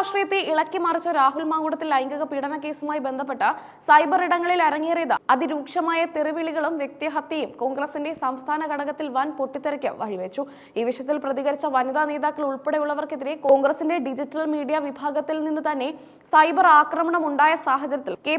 രാഷ്ട്രീയത്തെ ഇളക്കി മറിച്ച രാഹുൽ മാങ്കുടത്തിൽ ലൈംഗിക പീഡന കേസുമായി ബന്ധപ്പെട്ട സൈബർ ഇടങ്ങളിൽ അരങ്ങേറിയത് അതിരൂക്ഷമായ തെറിവിളികളും വ്യക്തിഹത്യയും കോൺഗ്രസിന്റെ സംസ്ഥാന ഘടകത്തിൽ വൻ പൊട്ടിത്തെറിക്ക് വഴിവെച്ചു. ഈ വിഷയത്തിൽ പ്രതികരിച്ച വനിതാ നേതാക്കൾ ഉൾപ്പെടെയുള്ളവർക്കെതിരെ കോൺഗ്രസിന്റെ ഡിജിറ്റൽ മീഡിയ വിഭാഗത്തിൽ നിന്ന് തന്നെ സൈബർ ആക്രമണം ഉണ്ടായ സാഹചര്യത്തിൽ കെ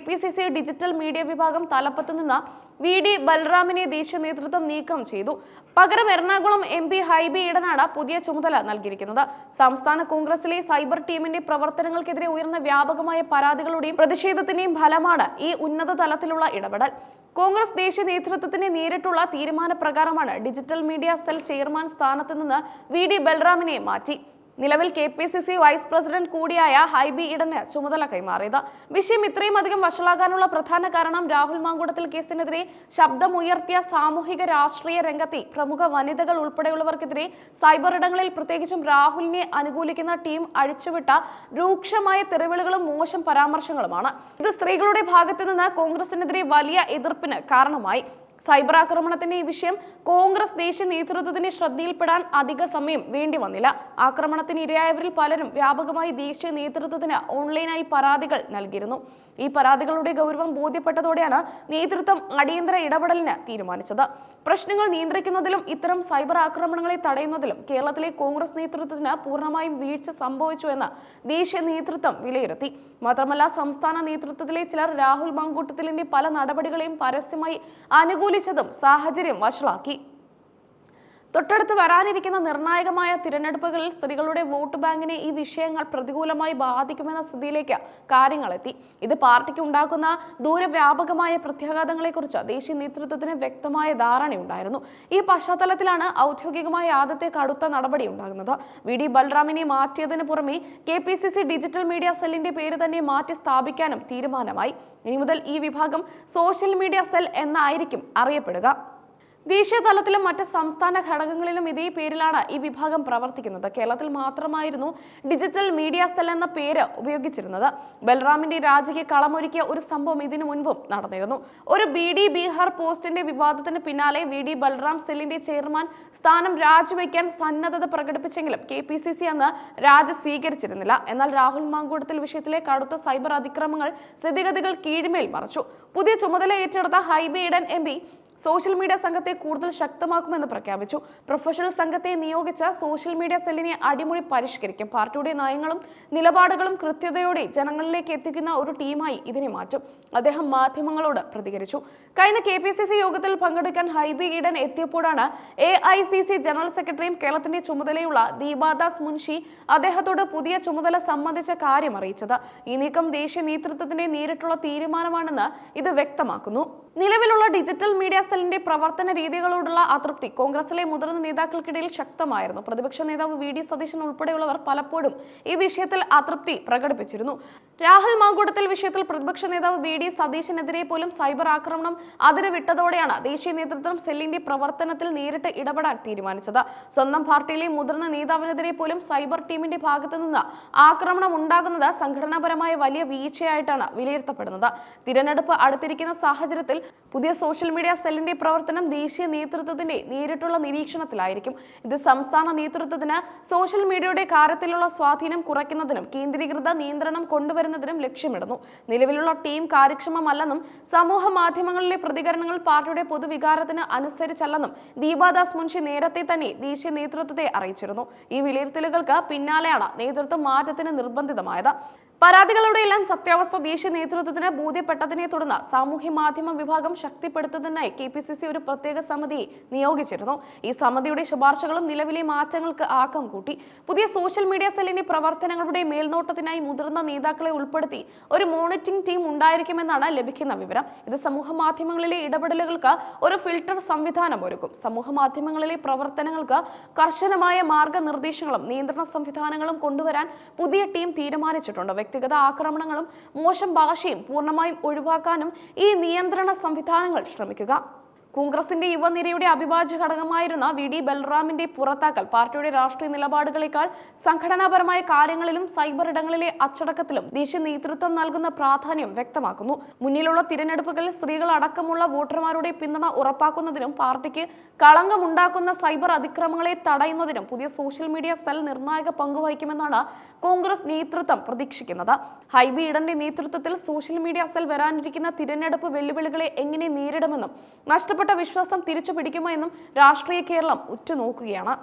ഡിജിറ്റൽ മീഡിയ വിഭാഗം തലപ്പത്ത് നിന്ന് വി ഡി ബൽറാമിനെ ദേശീയ നേതൃത്വം നീക്കം ചെയ്തു. പകരം എറണാകുളം എം പി ഹൈബി ഇടനാട പുതിയ ചുമതല നൽകിയിരിക്കുന്നത്. സംസ്ഥാന കോൺഗ്രസിലെ സൈബർ ടീമിന്റെ പ്രവർത്തനങ്ങൾക്കെതിരെ ഉയർന്ന വ്യാപകമായ പരാതികളുടെയും പ്രതിഷേധത്തിന്റെയും ഫലമാണ് ഈ ഉന്നത തലത്തിലുള്ള ഇടപെടൽ. കോൺഗ്രസ് ദേശീയ നേതൃത്വത്തിന് നേരിട്ടുള്ള തീരുമാനപ്രകാരമാണ് ഡിജിറ്റൽ മീഡിയ സെൽ ചെയർമാൻ സ്ഥാനത്ത് നിന്ന് വി ഡി ബൽറാമിനെ മാറ്റി. നിലവിൽ K P C C vice president കൂടിയായ ഹൈബി ഇടന് ചുമതല കൈമാറിയത്. വിഷയം ഇത്രയും അധികം വഷളാകാനുള്ള പ്രധാന കാരണം രാഹുൽ മാങ്കൂടത്തിൽ കേസിനെതിരെ ശബ്ദമുയർത്തിയ സാമൂഹിക രാഷ്ട്രീയ രംഗത്തെ പ്രമുഖ വനിതകൾ ഉൾപ്പെടെയുള്ളവർക്കെതിരെ സൈബർ ഇടങ്ങളിൽ പ്രത്യേകിച്ചും രാഹുലിനെ അനുകൂലിക്കുന്ന ടീം അഴിച്ചുവിട്ട രൂക്ഷമായ തെറിവിളികളും മോശം പരാമർശങ്ങളുമാണ്. ഇത് സ്ത്രീകളുടെ ഭാഗത്തു നിന്ന് കോൺഗ്രസിനെതിരെ വലിയ എതിർപ്പിന് കാരണമായി. സൈബർ ആക്രമണത്തിന്റെ ഈ വിഷയം കോൺഗ്രസ് ദേശീയ നേതൃത്വത്തിന്റെ ശ്രദ്ധയിൽപ്പെടാൻ അധിക സമയം വേണ്ടി വന്നില്ല. ആക്രമണത്തിന് ഇരയായവരിൽ പലരും വ്യാപകമായി ദേശീയ നേതൃത്വത്തിന് ഓൺലൈനായി പരാതികൾ നൽകിയിരുന്നു. ഈ പരാതികളുടെ ഗൗരവം ബോധ്യപ്പെട്ടതോടെയാണ് നേതൃത്വം അടിയന്തര ഇടപെടലിന് തീരുമാനിച്ചത്. പ്രശ്നങ്ങൾ നിയന്ത്രിക്കുന്നതിലും ഇത്തരം സൈബർ ആക്രമണങ്ങളെ തടയുന്നതിലും കേരളത്തിലെ കോൺഗ്രസ് നേതൃത്വത്തിന് പൂർണമായും വീഴ്ച സംഭവിച്ചു എന്ന് ദേശീയ നേതൃത്വം വിലയിരുത്തി. മാത്രമല്ല സംസ്ഥാന നേതൃത്വത്തിലെ ചിലർ രാഹുൽ മങ്കൂട്ടത്തിലിന്റെ പല നടപടികളെയും പരസ്യമായി അനുകൂലിച്ചതും സാഹചര്യം വഷളാക്കി. തൊട്ടടുത്ത് വരാനിരിക്കുന്ന നിർണായകമായ തിരഞ്ഞെടുപ്പുകളിൽ സ്ത്രീകളുടെ വോട്ട് ബാങ്കിനെ ഈ വിഷയങ്ങൾ പ്രതികൂലമായി ബാധിക്കുമെന്ന സ്ഥിതിയിലേക്ക് കാര്യങ്ങളെത്തി. ഇത് പാർട്ടിക്ക് ഉണ്ടാക്കുന്ന ദൂരവ്യാപകമായ പ്രത്യാഘാതങ്ങളെക്കുറിച്ച് ദേശീയ നേതൃത്വത്തിന് വ്യക്തമായ ധാരണയുണ്ടായിരുന്നു. ഈ പശ്ചാത്തലത്തിലാണ് ഔദ്യോഗികമായ ആദ്യത്തെ കടുത്ത നടപടി ഉണ്ടാകുന്നത്. വി ഡി ബൽറാമിനെ മാറ്റിയതിന് പുറമെ K P C C digital media സെല്ലിന്റെ പേര് തന്നെ മാറ്റി സ്ഥാപിക്കാനും തീരുമാനമായി. ഇനി മുതൽ ഈ വിഭാഗം സോഷ്യൽ മീഡിയ സെൽ എന്നായിരിക്കും അറിയപ്പെടുക. ദേശീയ തലത്തിലും മറ്റ് സംസ്ഥാന ഘടകങ്ങളിലും ഇതേ പേരിലാണ് ഈ വിഭാഗം പ്രവർത്തിക്കുന്നത്. കേരളത്തിൽ മാത്രമായിരുന്നു ഡിജിറ്റൽ മീഡിയ സെൽ എന്ന പേര് ഉപയോഗിച്ചിരുന്നത്. ബൽറാമിന്റെ രാജിക്ക് കളമൊരുക്കിയ ഒരു സംഭവം ഇതിനു മുൻപും നടന്നിരുന്നു. ഒരു ബി ഡി ബീഹാർ പോസ്റ്റിന്റെ വിവാദത്തിന് പിന്നാലെ വി ഡി ബൽറാം സെല്ലിന്റെ ചെയർമാൻ സ്ഥാനം രാജിവെക്കാൻ സന്നദ്ധത പ്രകടിപ്പിച്ചെങ്കിലും കെ പി സി സി അന്ന് രാജി സ്വീകരിച്ചിരുന്നില്ല. എന്നാൽ രാഹുൽ മാങ്കൂട്ടത്തിൽ വിഷയത്തിലെ കടുത്ത സൈബർ അതിക്രമങ്ങൾ സ്ഥിതിഗതികൾ കീഴ്മേൽ മറച്ചു. പുതിയ ചുമതല ഏറ്റെടുത്ത Hibi Eden M P social media സംഘത്തെ കൂടുതൽ ശക്തമാക്കുമെന്ന് പ്രഖ്യാപിച്ചു. പ്രൊഫഷണൽ സംഘത്തെ നിയോഗിച്ച സോഷ്യൽ മീഡിയ സെല്ലിനെ അടിമുടി പരിഷ്കരിക്കും. പാർട്ടിയുടെ നയങ്ങളും നിലപാടുകളും കൃത്യതയോടെ ജനങ്ങളിലേക്ക് എത്തിക്കുന്ന ഒരു ടീമായി ഇതിനെ മാറ്റും. അദ്ദേഹം മാധ്യമങ്ങളോട് പ്രതികരിച്ചു. കഴിഞ്ഞ കെ യോഗത്തിൽ പങ്കെടുക്കാൻ ഹൈബി ഈഡൻ എത്തിയപ്പോഴാണ് എ ജനറൽ സെക്രട്ടറിയും കേരളത്തിന്റെ ചുമതലയുള്ള ദീപാദാസ് മുൻഷി അദ്ദേഹത്തോട് പുതിയ ചുമതല സംബന്ധിച്ച കാര്യം അറിയിച്ചത്. ഈ നീക്കം ദേശീയ നേതൃത്വത്തിന്റെ നേരിട്ടുള്ള തീരുമാനമാണെന്ന് ഇത് വ്യക്തമാക്കുന്നു. നിലവിലുള്ള ഡിജിറ്റൽ മീഡിയ സെല്ലിന്റെ പ്രവർത്തന രീതികളോടുള്ള അതൃപ്തി കോൺഗ്രസിലെ മുതിർന്ന നേതാക്കൾക്കിടയിൽ ശക്തമായിരുന്നു. പ്രതിപക്ഷ നേതാവ് വി ഡി സതീശൻ ഉൾപ്പെടെയുള്ളവർ പലപ്പോഴും ഈ വിഷയത്തിൽ അതൃപ്തി പ്രകടിപ്പിച്ചിരുന്നു. രാഹുൽ മാങ്കൂട്ടത്തിൽ വിഷയത്തിൽ പ്രതിപക്ഷ നേതാവ് വി ഡി സതീശനെതിരെ പോലും സൈബർ ആക്രമണം അതിരവിട്ടതോടെയാണ് ദേശീയ നേതൃത്വം സെല്ലിന്റെ പ്രവർത്തനത്തിൽ നേരിട്ട് ഇടപെടാൻ തീരുമാനിച്ചത്. സ്വന്തം പാർട്ടിയിലെ മുതിർന്ന നേതാവിനെതിരെ പോലും സൈബർ ടീമിന്റെ ഭാഗത്തു നിന്ന് ആക്രമണം ഉണ്ടാകുന്നത് സംഘടനാപരമായ വലിയ വീഴ്ചയായിട്ടാണ് വിലയിരുത്തപ്പെടുന്നത്. തിരഞ്ഞെടുപ്പ് അടുത്തിരിക്കുന്ന സാഹചര്യത്തിൽ പുതിയ സോഷ്യൽ മീഡിയ സെല്ലിന്റെ പ്രവർത്തനം ദേശീയ നേതൃത്വത്തിന്റെ നേരിട്ടുള്ള നിരീക്ഷണത്തിലായിരിക്കും. ഇത് സംസ്ഥാന നേതൃത്വത്തിന് സോഷ്യൽ മീഡിയയുടെ കാര്യത്തിലുള്ള സ്വാധീനം കുറയ്ക്കുന്നതിനും കേന്ദ്രീകൃത നിയന്ത്രണം കൊണ്ടുവരുന്നതിനും ലക്ഷ്യമിടുന്നു. നിലവിലുള്ള ടീം കാര്യക്ഷമമല്ലെന്നും സമൂഹ മാധ്യമങ്ങളിലെ പ്രതികരണങ്ങൾ പാർട്ടിയുടെ പൊതുവികാരത്തിന് അനുസരിച്ചല്ലെന്നും ദീപാദാസ് മുൻഷി നേരത്തെ തന്നെ ദേശീയ നേതൃത്വത്തെ അറിയിച്ചിരുന്നു. ഈ വിലയിരുത്തലുകൾക്ക് പിന്നാലെയാണ് നേതൃത്വം മാറ്റത്തിന് നിർബന്ധിതമായത്. പരാതികളുടെയെല്ലാം സത്യാവസ്ഥ ദേശീയ നേതൃത്വത്തിന് ബോധ്യപ്പെട്ടതിനെ തുടർന്ന് സാമൂഹ്യ മാധ്യമ വിഭാഗം ശക്തിപ്പെടുത്തുന്നതിനായി കെ ഒരു പ്രത്യേക സമിതി നിയോഗിച്ചിരുന്നു. ഈ സമിതിയുടെ ശുപാർശകളും നിലവിലെ മാറ്റങ്ങൾക്ക് ആക്കം കൂട്ടി. പുതിയ സോഷ്യൽ മീഡിയ സെല്ലിന്റെ പ്രവർത്തനങ്ങളുടെ മേൽനോട്ടത്തിനായി മുതിർന്ന നേതാക്കളെ ഉൾപ്പെടുത്തി ഒരു മോണിറ്ററിംഗ് ടീം ഉണ്ടായിരിക്കുമെന്നാണ് ലഭിക്കുന്ന വിവരം. ഇത് സമൂഹ മാധ്യമങ്ങളിലെ ഇടപെടലുകൾക്ക് ഒരു ഫിൽട്ടർ സംവിധാനം ഒരുക്കും. സമൂഹ മാധ്യമങ്ങളിലെ പ്രവർത്തനങ്ങൾക്ക് കർശനമായ മാർഗനിർദ്ദേശങ്ങളും നിയന്ത്രണ സംവിധാനങ്ങളും കൊണ്ടുവരാൻ പുതിയ ടീം തീരുമാനിച്ചിട്ടുണ്ട്. വ്യക്തിഗത ആക്രമണങ്ങളും മോശം ഭാഷയും പൂർണമായും ഒഴിവാക്കാനും ഈ നിയന്ത്രണ സംവിധാനങ്ങൾ ശ്രമിക്കുക. കോൺഗ്രസിന്റെ യുവനിരയുടെ അവിഭാജ്യ ഘടകമായിരുന്ന വി ഡി ബൽറാമിന്റെ പുറത്താക്കൽ പാർട്ടിയുടെ രാഷ്ട്രീയ നിലപാടുകളേക്കാൾ സംഘടനാപരമായ കാര്യങ്ങളിലും സൈബർ ഇടങ്ങളിലെ അച്ചടക്കത്തിലും ദേശീയ നേതൃത്വം നൽകുന്ന പ്രാധാന്യം വ്യക്തമാക്കുന്നു. മുന്നിലുള്ള തിരഞ്ഞെടുപ്പുകളിൽ സ്ത്രീകൾ അടക്കമുള്ള വോട്ടർമാരുടെ പിന്തുണ ഉറപ്പാക്കുന്നതിനും പാർട്ടിക്ക് കളങ്കമുണ്ടാക്കുന്ന സൈബർ അതിക്രമങ്ങളെ തടയുന്നതിനും പുതിയ സോഷ്യൽ മീഡിയ സെൽ നിർണായക പങ്കുവഹിക്കുമെന്നാണ് കോൺഗ്രസ് നേതൃത്വം പ്രതീക്ഷിക്കുന്നത്. ഹൈബി ഇടന്റെ നേതൃത്വത്തിൽ സോഷ്യൽ മീഡിയ സെൽ വരാനിരിക്കുന്ന തിരഞ്ഞെടുപ്പ് വെല്ലുവിളികളെ എങ്ങനെ നേരിടുമെന്നും നഷ്ടപ്പെട്ട വിശ്വാസം തിരിച്ചു പിടിക്കുമോ എന്നും രാഷ്ട്രീയ കേരളം ഉറ്റുനോക്കുകയാണ്.